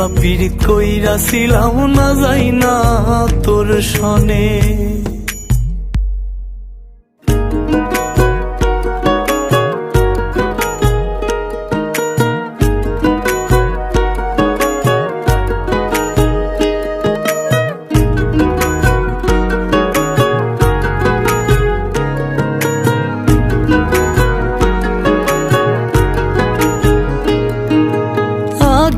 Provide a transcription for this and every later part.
বা পীড়িত কইরা ছিলাম না যাই না তোর সনে।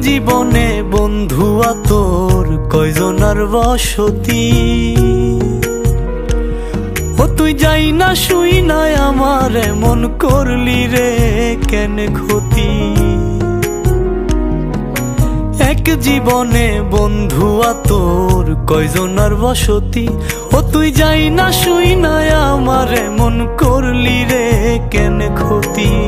জীবনে বন্ধুয়া তোর কয়জনার বসতি? ও তুই যাই না, শুই নাই আমার মন করলি রে কেন ক্ষতি? এক জীবনে বন্ধুয়া তোর কয়জনার বসতি? ও তুই যাই না, শুই নাই আমার মন করলি রে কেন ক্ষতি?